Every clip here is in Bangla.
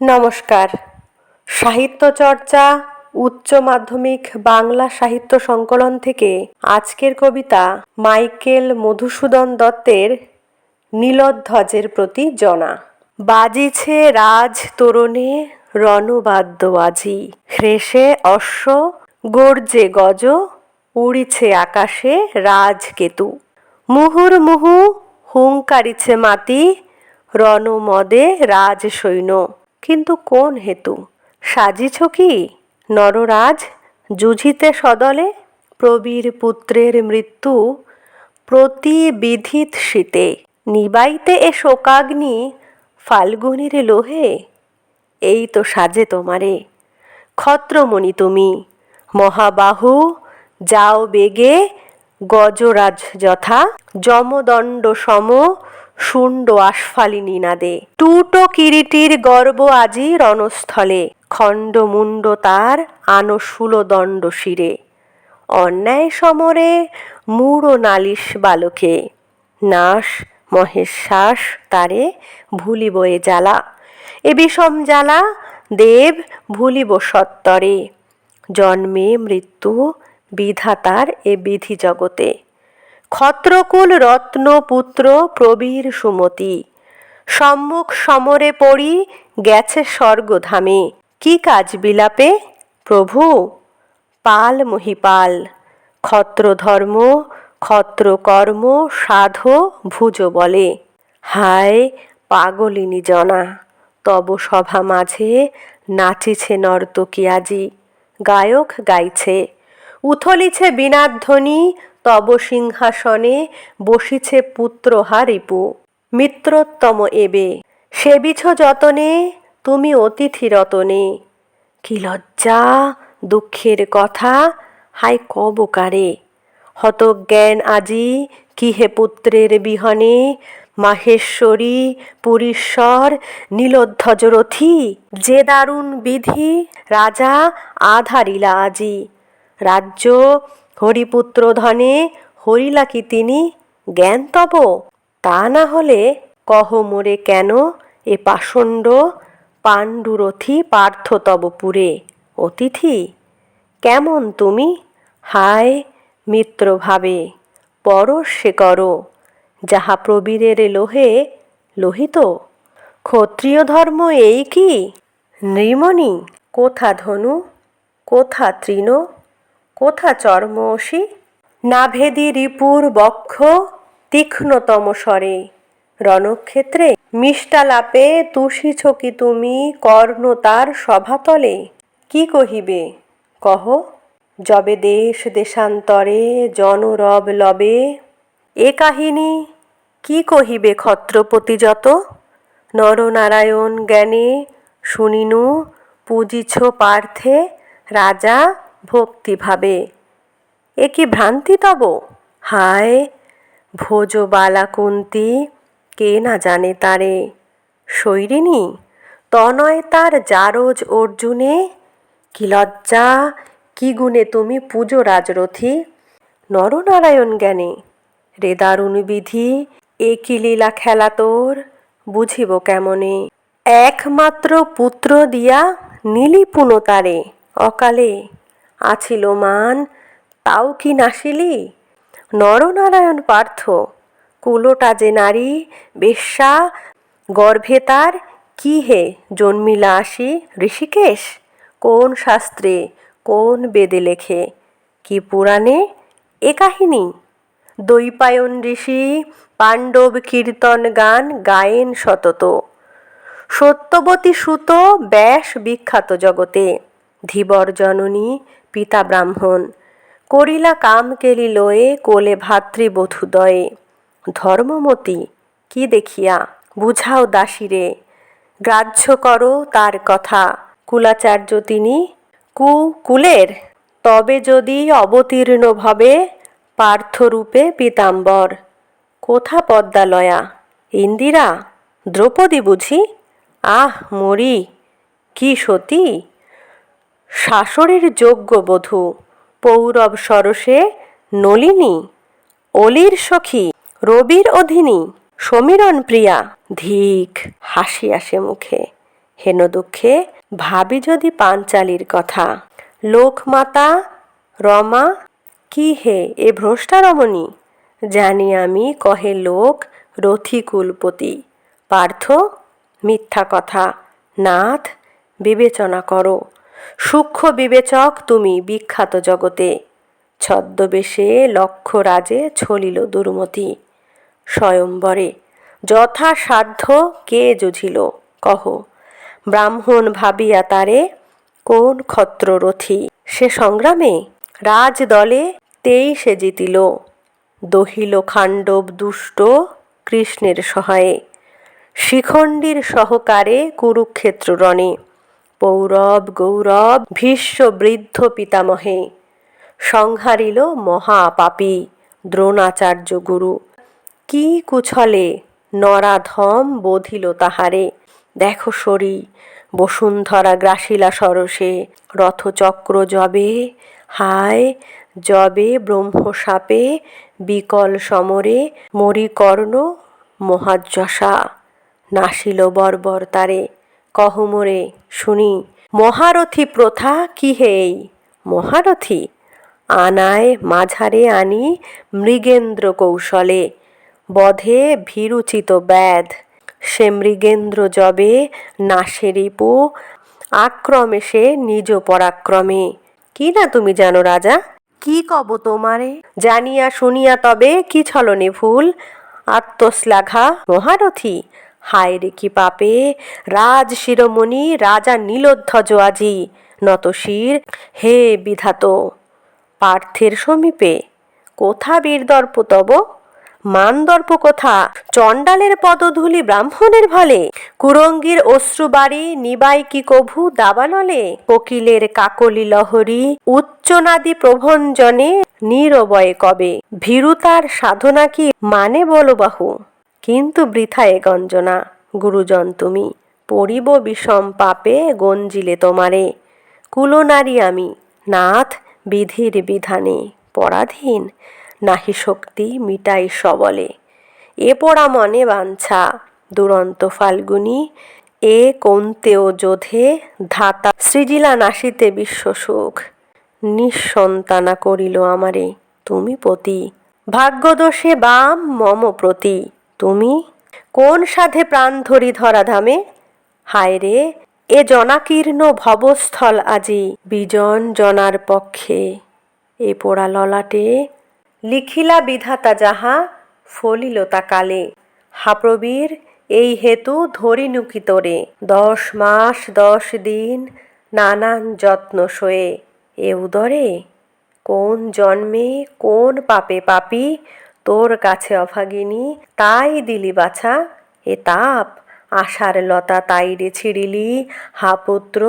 নমস্কার। সাহিত্য চর্চা উচ্চ মাধ্যমিক, বাংলা সাহিত্য সংকলন থেকে আজকের কবিতা মাইকেল মধুসূদন দত্তের নীলধ্বজের প্রতি জনা। বাজিছে রাজ তোরণে রণবাদ্য আজি হ্রেষে অশ্ব, গর্জে গজ, উড়িছে আকাশে রাজকেতু। মুহুর্মুহু হুঙ্কারিছে মাতি রণমদে রাজ সৈন্য কিন্তু কোন হেতু? সাজিছ কি? নররাজ, যুঝিতে সদলে, প্রবীর পুত্রের মৃত্যু প্রতিবিধিত শীতে। নিবাইতে এ শোকাগ্নি ফাল্গুনির লোহে। এই তো সাজে তোমারে। ক্ষত্রমণি তুমি, মহাবাহু, যাও বেগে গজরাজ যথা যমদণ্ড সম শুণ্ড আস্ফালিনী নাদে। টুটো কিরিটির গর্ব আজি রণস্থলে। খণ্ডমুণ্ড তার আনশূল দণ্ড শিরে। অন্যায় সমরে মূঢ় নালিশ বালকে। নাশ মহেশ্বাস তারে ভুলিব এ জ্বালা। এ বিষম জ্বালা দেব ভুলিব সত্তরে। জন্মে মৃত্যু বিধাতার এ বিধি জগতে। ক্ষত্রকুল রত্ন পুত্র প্রবীর সুমতি। সম্মুখ সমরে পড়ি, গেছে স্বর্গধামে। কি কাজ বিলাপে? প্রভু, পাল মহিপাল। ক্ষত্র ধর্ম ক্ষত্র কর্ম সাধ, ভুজ বলে। হায়, পাগলিনী জনা, তব সভা মাঝে নাচিছে নর্তকী আজি। গায়ক গাইছে, উথলিছে বীণাধ্বনি তব সিংহাসনে বসিছে পুত্র হারিপু। মিত্রোত্তম এবে সেবিছ যতনে, তুমি অতিথি রতনে কি লজ্জা, দুঃখের কথা হায় কবকারে। হত জ্ঞান আজি কি হে পুত্রের বিহনে, মাহেশ্বরী, পুরীশ্বর নীলধ্বজ রথী, যে দারুণ বিধি, রাজা আধারিলা আজি। রাজ্য হরিপুত্র ধনে হরিলা কি তিনি জ্ঞান তব? তা না হলে কহ মোরে কেন এ পাষণ্ড পাণ্ডুরথি পার্থ তব পুরে? অতিথি, কেমন তুমি? হায় মিত্রভাবে, পরশে পরশ করো। যাহা প্রবীরের লোহে লোহিত, ক্ষত্রিয় ধর্ম এই কি? নৃমণি, কোথা ধনু? কোথা তৃণ? কোথা চর্ম অসি নাভেদি রিপুর বক্ষ তীক্ষ্ণতম স্বরে। রণক্ষেত্রে মিষ্টালাপে তুষিছ কি তুমি কর্ণ তার সভাতলে? কি কহিবে? কহ, যবে দেশ দেশান্তরে জনরব লবে। এ কাহিনী কি কহিবে ক্ষত্রপতি যত? নরনারায়ণ জ্ঞানে শুনিনু, পূজিছ পার্থে রাজা ভক্তিভাবে। এ কি ভ্রান্তি তব? হায় ভোজবালা কুন্তি কে না জানে তারে? শৈরিনী তনয় তার জারজ অর্জুনে, কি লজ্জা, কি গুণে তুমি পুজো রাজরথী? নরনারায়ণ জ্ঞানে, রে দারুণ বিধি, এ কি লীলা খেলা তোর? বুঝিব কেমনে? একমাত্র পুত্র দিয়া নীলি পুনতারে অকালে আছিল মান তাও কি নাসিলি নরনারায়ণ পার্থ, কুলোটা যে নারী, বেশ্যা, গর্ভে তার কি হে জন্মিলা আসি? ঋষিকেশ, কোন শাস্ত্রে, কোন বেদে লেখে? কি পুরাণে? এ কাহিনী। দৈপায়ন ঋষি, পাণ্ডব কীর্তন গান গায়েন সতত। সত্যবতী সুত, ব্যাস বিখ্যাত জগতে। ধীবর জননী পিতা ব্রাহ্মণ, করিলা কাম কেলি লয়ে কোলে ভাতৃবধূদয়ে। ধর্মমতী, কি দেখিয়া? বুঝাও দাসীরে। গ্রাহ্য করো তার কথা। কুলাচার্য তিনি, কু, কুলের? তবে যদি অবতীর্ণ ভবে পার্থরূপে পীতাম্বর। কোথা পদ্মালয়া ইন্দিরা? দ্রৌপদী বুঝি? আহ, মরি! কি সতী? শাসরের যোগ্য বধূ, পৌরব সরসে নলিনী, অলির সখী, রবির অধীনী, সমীরণ প্রিয়া। ধিক হাসি আসে মুখে। হেন দুঃখে ভাবি যদি পাঞ্চালির কথা। লোকমাতা, রমা, কি হে এ ভ্রষ্টা রমণী জানি আমি কহে লোক রথিকুলপতি পার্থ, মিথ্যা কথা। নাথ, বিবেচনা করো। সূক্ষ্ম বিবেচক তুমি বিখ্যাত জগতে। ছদ্মবেশে লক্ষ রাজে ছলিল দুর্মতি। স্বয়ম্বরে যথাসাধ্য কে যুঝিল? কহ, ব্রাহ্মণ ভাবিয়া তারে কোন ক্ষত্ররথী? সে সংগ্রামে রাজ রাজদলে তেইশে জিতিল। দহিল খাণ্ডব দুষ্ট কৃষ্ণের সহায়ে। শিখণ্ডীর সহকারে কুরুক্ষেত্র রণে। পৌরব গৌরব ভীষ্ম বৃদ্ধ পিতামহে। সংহারিল মহাপাপী দ্রোণাচার্য গুরু। কি কুছলে নরাধম বোধিল তাহারে। দেখো সরি বসুন্ধরা গ্রাসিলা সরসে, রথচক্র জবে, হায়, জবে ব্রহ্মসাপে, বিকল সমরে মরিকর্ণ মহাযশা। নাসিল বর্বর তারে। কহমরে শুনি, মহারথী প্রথা কি হেই? মহারথী, আনায় মাঝারে আনি মৃগেন্দ্র কৌশলে, বধে ভীরুচিত ব্যাধ, সে মৃগেন্দ্র জবে নাশে রিপু, আক্রমে সে নিজ পরাক্রমে। কি না তুমি জানো রাজা? কি কব তোমারে? জানিয়া শুনিয়া তবে কি ছলনে ভুল? আত্মশ্লাঘা, মহারথী হায় রে কি পাপে। রাজ শিরোমণি, রাজা নীলধ্বজ আজি। নত শির হে বিধাত। পার্থের সমীপে কোথা বীরদর্প তব? মানদর্প কোথা? চণ্ডালের পদধূলি ব্রাহ্মণের ভালে। কুরঙ্গীর অশ্রুবাড়ি নিবাই কি কভু দাবানলে? কোকিলের কাকলি লহরী উচ্চনাদি প্রভঞ্জনে। নিরবয়ে কবে? ভীরুতার সাধনা কি মানে বলো বাহু কিন্তু বৃথা এ গঞ্জনা। গুরুজন তুমি পরিব বিষম পাপে গঞ্জিলে তোমারে। কুলনারী আমি, নাথ বিধির বিধানে পরাধীন, নাহি শক্তি মিটাই সবলে। এ পড়া মনে বাঞ্ছা, দুরন্ত ফাল্গুনি, এ কন্তেও যোধে ধাতা সৃজিলা নাসিতে বিশ্বসুখ নিঃসন্তানা করিল আমারে, তুমি পতি। ভাগ্যদোষে বাম মম প্রতি। তুমি? কোন সাধে প্রাণ ধরি ধরাধামে হায় রে, এ জনাকীর্ণ ভবস্থল আজি বিজন জনার পক্ষে। এ পোড়া ললাটে, লিখিলা বিধাতা যাহা, ফলিল তা কালে। হাপ্রবীর এই হেতু ধরিনুকি তোরে? দশ মাস, দশ দিন, নানান যত্ন সয়ে। এ উদরে? কোন জন্মে, কোন পাপে পাপি? তোর কাছে অভাগিনী, তাই দিলি বাছা। এ তাপ আশার লতা তাইরে ছিড়িলি। হা পুত্র,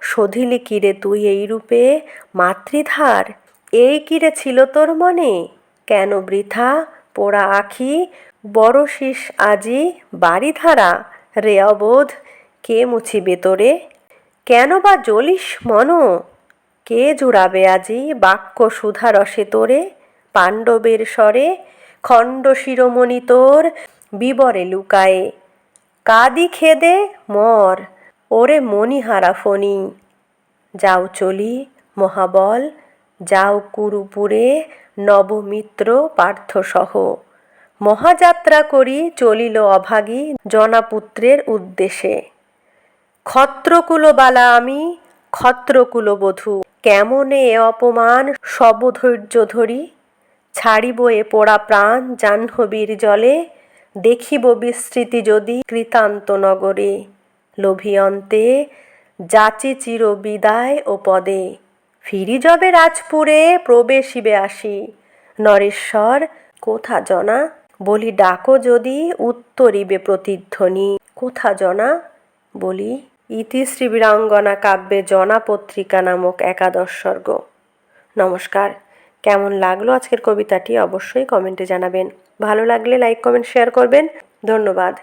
শোধিলি কিরে তুই এই রূপে? মাতৃধার, এই কিরে ছিল তোর মনে? কেন বৃথা, পোড়া আখি, বড় শীষ আজি বাড়ি ধারা? রে অবোধ, কে মুছিবে তোরে? কেন বা জ্বলিস মন? কে জুড়াবে আজি বাক্য সুধা রসে তোরে? পাণ্ডবের স্বরে খণ্ড শিরোমণি তোর বিবরে লুকায়ে। কাদি খেদে মর, ওরে মণিহারা ফণি। যাও চলি মহাবল, যাও কুরুপুরে নবমিত্র পার্থসহ। মহাযাত্রা করি চলিল অভাগী জনাপুত্রের উদ্দেশে। ক্ষত্রকুলবালা আমি, ক্ষত্রকুলবধূ, কেমনে এ অপমান সবধৈর্য ধরি? ছাড়িব এ পোড়া প্রাণ জাহ্নবীর জলে, দেখিব বিস্মৃতি যদি কৃতান্ত নগরে। লোভী অন্তে যাচি চির বিদায় ও পদে। ফিরি যবে রাজপুরে, প্রবেশিবে আসি। নরেশ্বর, কোথা জনা? বলি, ডাকো যদি উত্তরিবে প্রতিধ্বনি। কোথা জনা? বলি, ইতি শ্রী বীরাঙ্গনা কাব্যে জনা পত্রিকা নামক একাদশ স্বর্গ। নমস্কার। কেমন লাগল আজকের কবিতাটি অবশ্যই কমেন্টে জানাবেন। ভালো লাগলে লাইক কমেন্ট শেয়ার করবেন। ধন্যবাদ।